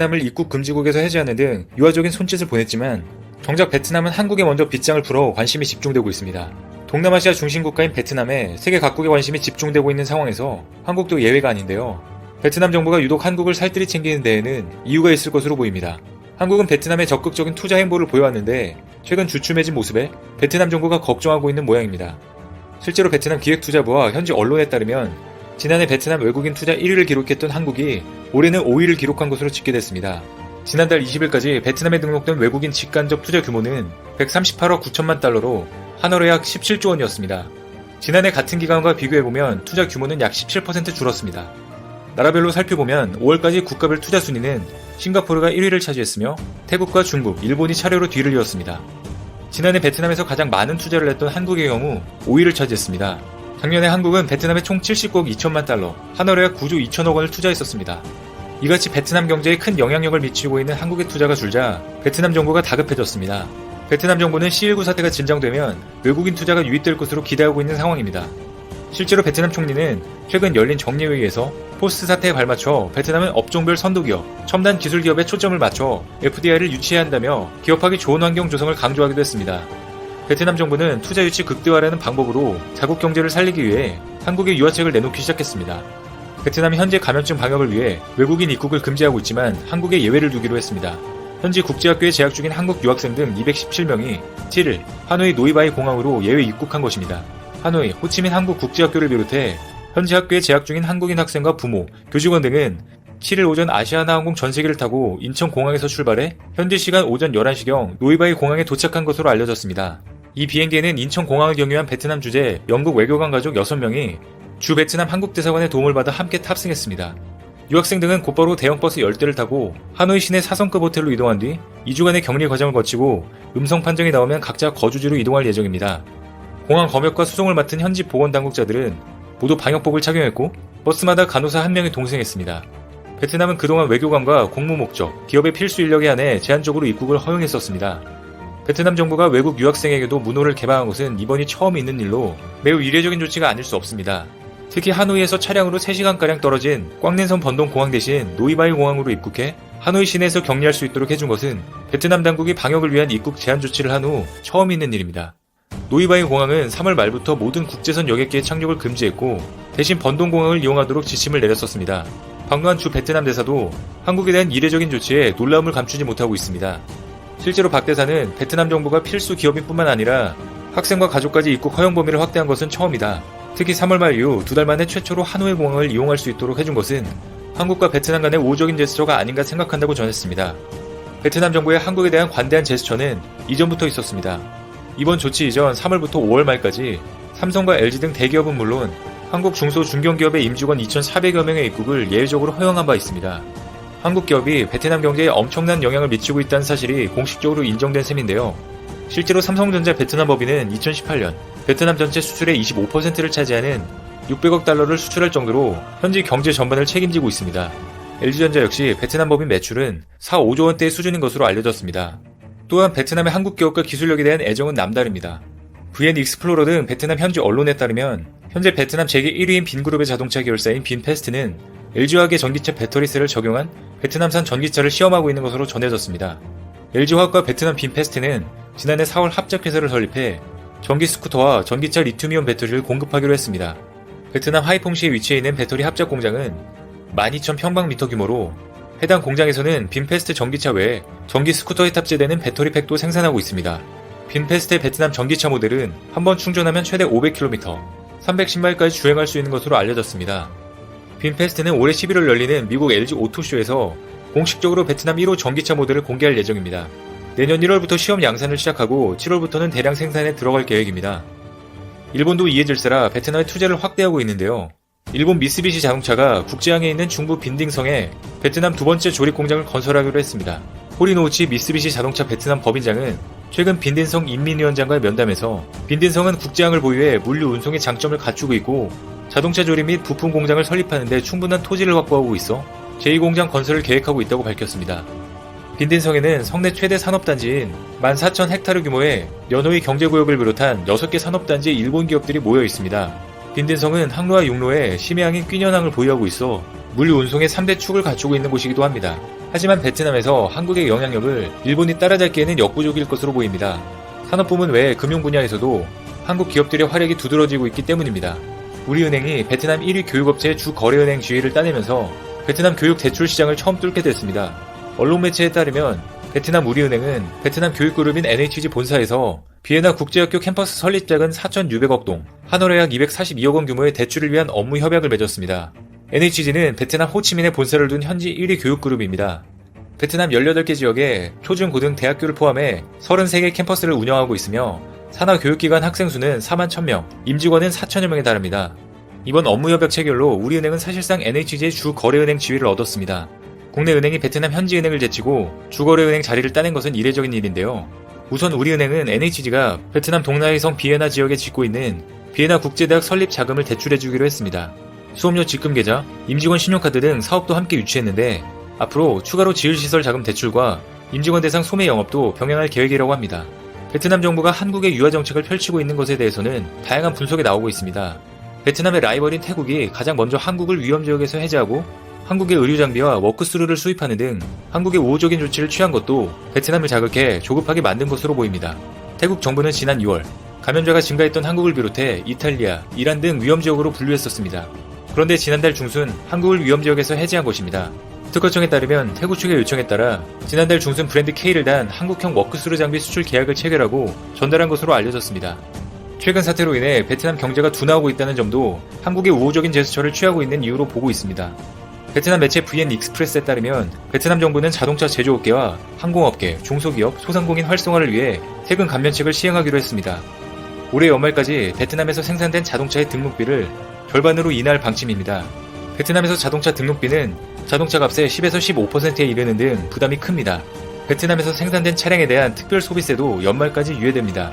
베트남을 입국 금지국에서 해제하는 등 유화적인 손짓을 보냈지만 정작 베트남은 한국에 먼저 빗장을 풀어 관심이 집중되고 있습니다. 동남아시아 중심 국가인 베트남에 세계 각국의 관심이 집중되고 있는 상황에서 한국도 예외가 아닌데요. 베트남 정부가 유독 한국을 살뜰히 챙기는 데에는 이유가 있을 것으로 보입니다. 한국은 베트남에 적극적인 투자 행보를 보여왔는데 최근 주춤해진 모습에 베트남 정부가 걱정하고 있는 모양입니다. 실제로 베트남 기획투자부와 현지 언론에 따르면 지난해 베트남 외국인 투자 1위를 기록했던 한국이 올해는 5위를 기록한 것으로 집계됐습니다. 지난달 20일까지 베트남에 등록된 외국인 직간접 투자 규모는 138억 9천만 달러로 한화로 약 17조 원이었습니다. 지난해 같은 기간과 비교해보면 투자 규모는 약 17% 줄었습니다. 나라별로 살펴보면 5월까지 국가별 투자 순위는 싱가포르가 1위를 차지했으며 태국과 중국, 일본이 차례로 뒤를 이었습니다. 지난해 베트남에서 가장 많은 투자를 했던 한국의 경우 5위를 차지했습니다. 작년에 한국은 베트남에 총 70억 2천만 달러, 약 9조 2천억 원을 투자했었습니다. 이같이 베트남 경제에 큰 영향력을 미치고 있는 한국의 투자가 줄자 베트남 정부가 다급해졌습니다. 베트남 정부는 C19 사태가 진정되면 외국인 투자가 유입될 것으로 기대하고 있는 상황입니다. 실제로 베트남 총리는 최근 열린 정례회의에서 포스트 사태에 발맞춰 베트남은 업종별 선도기업, 첨단 기술 기업에 초점을 맞춰 FDI를 유치해야 한다며 기업하기 좋은 환경 조성을 강조하기도 했습니다. 베트남 정부는 투자 유치 극대화라는 방법으로 자국 경제를 살리기 위해 한국의 유화책을 내놓기 시작했습니다. 베트남이 현재 감염증 방역을 위해 외국인 입국을 금지하고 있지만 한국에 예외를 두기로 했습니다. 현지 국제학교에 재학 중인 한국 유학생 등 217명이 7일 하노이 노이바이 공항으로 예외 입국한 것입니다. 하노이, 호치민 한국 국제학교를 비롯해 현지 학교에 재학 중인 한국인 학생과 부모, 교직원 등은 7일 오전 아시아나항공 전세기를 타고 인천공항에서 출발해 현지 시간 오전 11시경 노이바이 공항에 도착한 것으로 알려졌습니다. 이 비행기에는 인천공항을 경유한 베트남 주재 영국 외교관 가족 6명이 주 베트남 한국대사관의 도움을 받아 함께 탑승했습니다. 유학생 등은 곧바로 대형버스 10대를 타고 하노이 시내 4성급 호텔로 이동한 뒤 2주간의 격리 과정을 거치고 음성 판정이 나오면 각자 거주지로 이동할 예정입니다. 공항 검역과 수송을 맡은 현지 보건당국자들은 모두 방역복을 착용했고 버스마다 간호사 한 명이 동승했습니다. 베트남은 그동안 외교관과 공무 목적, 기업의 필수 인력에 한해 제한적으로 입국을 허용했었습니다. 베트남 정부가 외국 유학생에게도 문호를 개방한 것은 이번이 처음 있는 일로 매우 이례적인 조치가 아닐 수 없습니다. 특히 하노이에서 차량으로 3시간가량 떨어진 꽝넨섬 번동 공항 대신 노이바이 공항으로 입국해 하노이 시내에서 격리할 수 있도록 해준 것은 베트남 당국이 방역을 위한 입국 제한 조치를 한 후 처음 있는 일입니다. 노이바이 공항은 3월 말부터 모든 국제선 여객기의 착륙을 금지했고 대신 번동 공항을 이용하도록 지침을 내렸었습니다. 방한 주 베트남 대사도 한국에 대한 이례적인 조치에 놀라움을 감추지 못하고 있습니다. 실제로 박 대사는 베트남 정부가 필수 기업인 뿐만 아니라 학생과 가족까지 입국 허용 범위를 확대한 것은 처음이다. 특히 3월 말 이후 두 달 만에 최초로 하노이 공항을 이용할 수 있도록 해준 것은 한국과 베트남 간의 우호적인 제스처가 아닌가 생각한다고 전했습니다. 베트남 정부의 한국에 대한 관대한 제스처는 이전부터 있었습니다. 이번 조치 이전 3월부터 5월 말까지 삼성과 LG 등 대기업은 물론 한국 중소 중견기업의 임직원 2,400여 명의 입국을 예외적으로 허용한 바 있습니다. 한국 기업이 베트남 경제에 엄청난 영향을 미치고 있다는 사실이 공식적으로 인정된 셈인데요. 실제로 삼성전자 베트남 법인은 2018년 베트남 전체 수출의 25%를 차지하는 600억 달러를 수출할 정도로 현지 경제 전반을 책임지고 있습니다. LG전자 역시 베트남 법인 매출은 4, 5조 원대의 수준인 것으로 알려졌습니다. 또한 베트남의 한국 기업과 기술력에 대한 애정은 남다릅니다. VN 익스플로러 등 베트남 현지 언론에 따르면 현재 베트남 세계 1위인 빈그룹의 자동차 계열사인 빈페스트는 LG화학의 전기차 배터리셀을 적용한 베트남산 전기차를 시험하고 있는 것으로 전해졌습니다. LG화학과 베트남 빈페스트는 지난해 4월 합작회사를 설립해 전기 스쿠터와 전기차 리튬이온 배터리를 공급하기로 했습니다. 베트남 하이퐁시에 위치해 있는 배터리 합작 공장은 12,000평방미터 규모로 해당 공장에서는 빈페스트 전기차 외에 전기 스쿠터에 탑재되는 배터리 팩도 생산하고 있습니다. 빈페스트의 베트남 전기차 모델은 한 번 충전하면 최대 500km, 310마일까지 주행할 수 있는 것으로 알려졌습니다. 빈페스트는 올해 11월 열리는 미국 LG 오토쇼에서 공식적으로 베트남 1호 전기차 모델을 공개할 예정입니다. 내년 1월부터 시험 양산을 시작하고 7월부터는 대량 생산에 들어갈 계획입니다. 일본도 이에 질세라 베트남에 투자를 확대하고 있는데요. 일본 미쓰비시 자동차가 국제항에 있는 중부 빈딩성에 베트남 두 번째 조립 공장을 건설하기로 했습니다. 호리노우치 미쓰비시 자동차 베트남 법인장은 최근 빈딘성 인민위원장과의 면담에서 빈딘성은 국제항을 보유해 물류 운송의 장점을 갖추고 있고 자동차 조립 및 부품 공장을 설립하는 데 충분한 토지를 확보하고 있어 제2공장 건설을 계획하고 있다고 밝혔습니다. 빈딘성에는 성내 최대 산업단지인 14,000헥타르 규모의 연호의 경제구역을 비롯한 6개 산업단지의 일본 기업들이 모여 있습니다. 빈딘성은 항로와 육로에 심해항인 뀌년항을 보유하고 있어 물류 운송의 3대 축을 갖추고 있는 곳이기도 합니다. 하지만 베트남에서 한국의 영향력을 일본이 따라잡기에는 역부족일 것으로 보입니다. 산업 부문 외 금융 분야에서도 한국 기업들의 활약이 두드러지고 있기 때문입니다. 우리은행이 베트남 1위 교육업체 주 거래은행 지위를 따내면서 베트남 교육 대출 시장을 처음 뚫게 됐습니다. 언론 매체에 따르면 베트남 우리은행은 베트남 교육그룹인 NHG 본사에서 비엔나 국제학교 캠퍼스 설립 자금 4,600억 동, 한화로 약 242억 원 규모의 대출을 위한 업무 협약을 맺었습니다. NHG는 베트남 호치민에 본사를 둔 현지 1위 교육그룹입니다. 베트남 18개 지역에 초중 고등 대학교를 포함해 33개 캠퍼스를 운영하고 있으며 산하 교육기관 학생 수는 4만 1000명, 임직원은 4천여 명에 달합니다. 이번 업무협약 체결로 우리은행은 사실상 NHG의 주 거래은행 지위를 얻었습니다. 국내 은행이 베트남 현지 은행을 제치고 주거래은행 자리를 따낸 것은 이례적인 일인데요. 우선 우리은행은 NHG가 베트남 동나의 성 비에나 지역에 짓고 있는 비에나 국제대학 설립 자금을 대출해주기로 했습니다. 수업료 직금 계좌, 임직원 신용카드 등 사업도 함께 유치했는데 앞으로 추가로 지을 시설 자금 대출과 임직원 대상 소매 영업도 병행할 계획이라고 합니다. 베트남 정부가 한국의 유화 정책을 펼치고 있는 것에 대해서는 다양한 분석이 나오고 있습니다. 베트남의 라이벌인 태국이 가장 먼저 한국을 위험 지역에서 해제하고 한국의 의류 장비와 워크스루를 수입하는 등 한국의 우호적인 조치를 취한 것도 베트남을 자극해 조급하게 만든 것으로 보입니다. 태국 정부는 지난 2월 감염자가 증가했던 한국을 비롯해 이탈리아, 이란 등 위험 지역으로 분류했었습니다. 그런데 지난달 중순 한국을 위험 지역에서 해제한 것입니다. 특허청에 따르면 태국 측의 요청에 따라 지난달 중순 브랜드 K를 단 한국형 워크스루 장비 수출 계약을 체결하고 전달한 것으로 알려졌습니다. 최근 사태로 인해 베트남 경제가 둔화하고 있다는 점도 한국의 우호적인 제스처를 취하고 있는 이유로 보고 있습니다. 베트남 매체 VN 익스프레스에 따르면 베트남 정부는 자동차 제조업계와 항공업계, 중소기업, 소상공인 활성화를 위해 세금 감면책을 시행하기로 했습니다. 올해 연말까지 베트남에서 생산된 자동차의 등록비를 절반으로 인하할 방침입니다. 베트남에서 자동차 등록비는 자동차 값의 10에서 15%에 이르는 등 부담이 큽니다. 베트남에서 생산된 차량에 대한 특별 소비세도 연말까지 유예됩니다.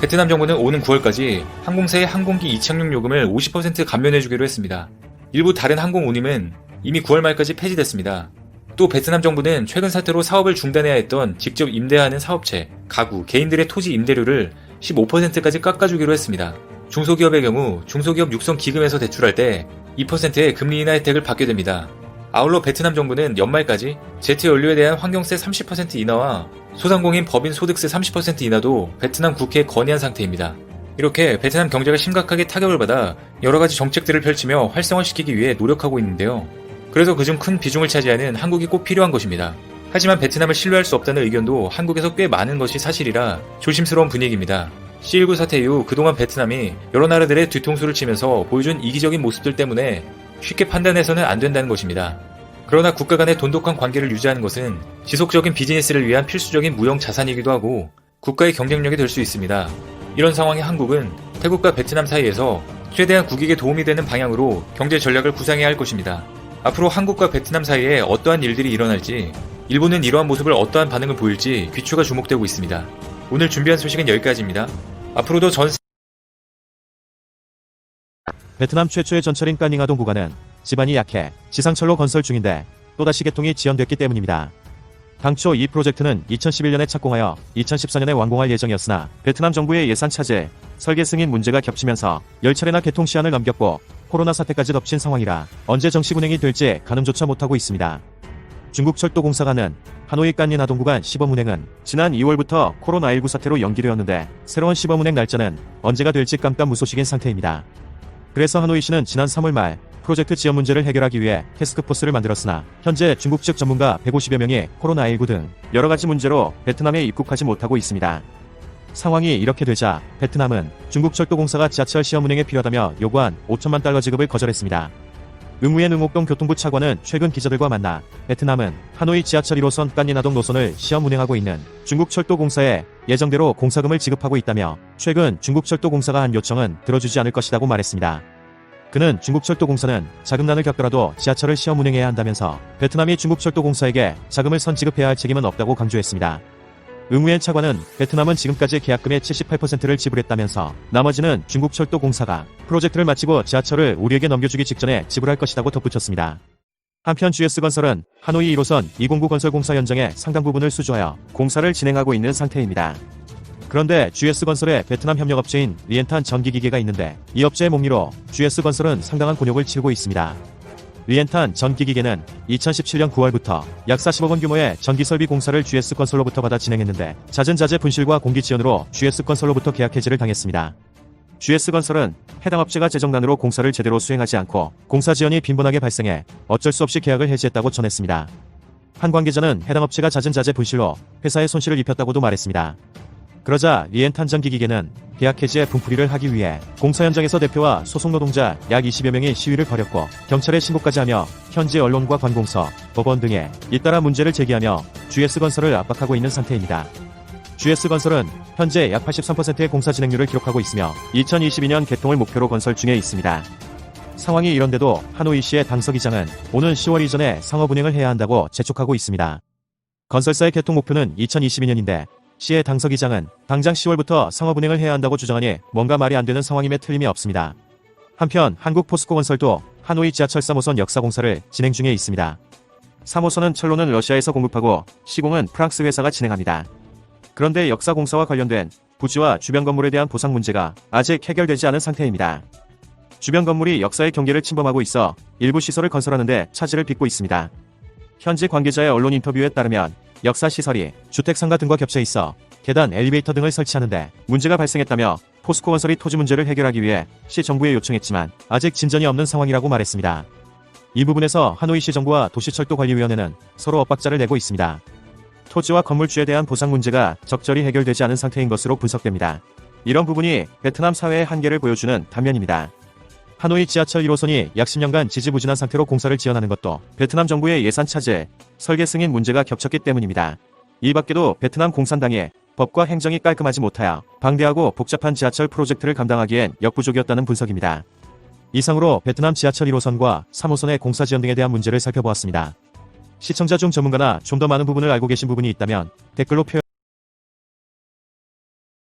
베트남 정부는 오는 9월까지 항공사의 항공기 이착륙 요금을 50% 감면해주기로 했습니다. 일부 다른 항공 운임은 이미 9월 말까지 폐지됐습니다. 또 베트남 정부는 최근 사태로 사업을 중단해야 했던 직접 임대하는 사업체, 가구, 개인들의 토지 임대료를 15%까지 깎아주기로 했습니다. 중소기업의 경우 중소기업 육성 기금에서 대출할 때 2%의 금리 인하 혜택을 받게 됩니다. 아울러 베트남 정부는 연말까지 제트 연료에 대한 환경세 30% 인하와 소상공인 법인 소득세 30% 인하도 베트남 국회에 건의한 상태입니다. 이렇게 베트남 경제가 심각하게 타격을 받아 여러 가지 정책들을 펼치며 활성화시키기 위해 노력하고 있는데요. 그래서 그중 큰 비중을 차지하는 한국이 꼭 필요한 것입니다. 하지만 베트남을 신뢰할 수 없다는 의견도 한국에서 꽤 많은 것이 사실이라 조심스러운 분위기입니다. C19 사태 이후 그동안 베트남이 여러 나라들의 뒤통수를 치면서 보여준 이기적인 모습들 때문에 쉽게 판단해서는 안 된다는 것입니다. 그러나 국가 간의 돈독한 관계를 유지하는 것은 지속적인 비즈니스를 위한 필수적인 무형 자산이기도 하고 국가의 경쟁력이 될 수 있습니다. 이런 상황에 한국은 태국과 베트남 사이에서 최대한 국익에 도움이 되는 방향으로 경제 전략을 구상해야 할 것입니다. 앞으로 한국과 베트남 사이에 어떠한 일들이 일어날지, 일본은 이러한 모습을 어떠한 반응을 보일지 귀추가 주목되고 있습니다. 오늘 준비한 소식은 여기까지입니다. 앞으로도 전 베트남 최초의 전철인 까닝아동 구간은 지반이 약해 지상철로 건설 중인데 또다시 개통이 지연됐기 때문입니다. 당초 이 프로젝트는 2011년에 착공하여 2014년에 완공할 예정이었으나 베트남 정부의 예산 차질, 설계 승인 문제가 겹치면서 10차례나 개통 시한을 넘겼고 코로나 사태까지 덮친 상황이라 언제 정식 운행이 될지 가늠조차 못하고 있습니다. 중국 철도공사가는 하노이 깐닌 아동 구간 시범 운행은 지난 2월부터 코로나19 사태로 연기되었는데 새로운 시범 운행 날짜는 언제가 될지 깜깜 무소식인 상태입니다. 그래서 하노이 시는 지난 3월 말 프로젝트 지연 문제를 해결하기 위해 테스크포스를 만들었으나 현재 중국 측 전문가 150여 명이 코로나19 등 여러 가지 문제로 베트남에 입국하지 못하고 있습니다. 상황이 이렇게 되자 베트남은 중국 철도공사가 지하철 시험 운행에 필요하다며 요구한 5천만 달러 지급을 거절했습니다. 응우엔 응옥동 교통부 차관은 최근 기자들과 만나 베트남은 하노이 지하철 1호선 깐니나동 노선을 시험 운행하고 있는 중국철도공사에 예정대로 공사금을 지급하고 있다며 최근 중국철도공사가 한 요청은 들어주지 않을 것이라고 말했습니다. 그는 중국철도공사는 자금난을 겪더라도 지하철을 시험 운행해야 한다면서 베트남이 중국철도공사에게 자금을 선 지급해야 할 책임은 없다고 강조했습니다. 응우엔 차관은 베트남은 지금까지 계약금의 78%를 지불했다면서 나머지는 중국 철도공사가 프로젝트를 마치고 지하철을 우리에게 넘겨주기 직전에 지불할 것이라고 덧붙였습니다. 한편 GS건설은 하노이 1호선 209 건설공사 현장의 상당 부분을 수주하여 공사를 진행하고 있는 상태입니다. 그런데 GS건설의 베트남 협력업체인 리엔탄 전기기계가 있는데 이 업체의 목리로 GS건설은 상당한 곤욕을 치르고 있습니다. 리엔탄 전기기계는 2017년 9월부터 약 40억 원 규모의 전기 설비 공사를 GS 건설로부터 받아 진행했는데 잦은 자재 분실과 공기 지연으로 GS 건설로부터 계약 해지를 당했습니다. GS 건설은 해당 업체가 재정난으로 공사를 제대로 수행하지 않고 공사 지연이 빈번하게 발생해 어쩔 수 없이 계약을 해지했다고 전했습니다. 한 관계자는 해당 업체가 잦은 자재 분실로 회사에 손실을 입혔다고도 말했습니다. 그러자 리엔 탄 전기 기계는 계약 해지에 분풀이를 하기 위해 공사 현장에서 대표와 소속 노동자 약 20여 명이 시위를 벌였고 경찰에 신고까지 하며 현지 언론과 관공서, 법원 등에 잇따라 문제를 제기하며 GS건설을 압박하고 있는 상태입니다. GS건설은 현재 약 83%의 공사 진행률을 기록하고 있으며 2022년 개통을 목표로 건설 중에 있습니다. 상황이 이런데도 하노이시의 당서기장은 오는 10월 이전에 상업 운행을 해야 한다고 재촉하고 있습니다. 건설사의 개통 목표는 2022년인데 시의 당서기 장은 당장 10월부터 상업 운행을 해야 한다고 주장하니 뭔가 말이 안 되는 상황임에 틀림이 없습니다. 한편 한국 포스코 건설도 하노이 지하철 3호선 역사 공사를 진행 중에 있습니다. 3호선은 철로는 러시아에서 공급하고 시공은 프랑스 회사가 진행합니다. 그런데 역사 공사와 관련된 부지와 주변 건물에 대한 보상 문제가 아직 해결되지 않은 상태입니다. 주변 건물이 역사의 경계를 침범하고 있어 일부 시설을 건설하는데 차질을 빚고 있습니다. 현지 관계자의 언론 인터뷰에 따르면 역사 시설이 주택 상가 등과 겹쳐 있어 계단, 엘리베이터 등을 설치하는데 문제가 발생했다며 포스코 건설이 토지 문제를 해결하기 위해 시 정부에 요청했지만 아직 진전이 없는 상황이라고 말했습니다. 이 부분에서 하노이시 정부와 도시철도관리위원회는 서로 엇박자를 내고 있습니다. 토지와 건물주에 대한 보상 문제가 적절히 해결되지 않은 상태인 것으로 분석됩니다. 이런 부분이 베트남 사회의 한계를 보여주는 단면입니다. 하노이 지하철 1호선이 약 10년간 지지부진한 상태로 공사를 지연하는 것도 베트남 정부의 예산 차질, 설계 승인 문제가 겹쳤기 때문입니다. 이 밖에도 베트남 공산당의 법과 행정이 깔끔하지 못하여 방대하고 복잡한 지하철 프로젝트를 감당하기엔 역부족이었다는 분석입니다. 이상으로 베트남 지하철 1호선과 3호선의 공사 지연 등에 대한 문제를 살펴보았습니다. 시청자 중 전문가나 좀 더 많은 부분을 알고 계신 부분이 있다면 댓글로 표현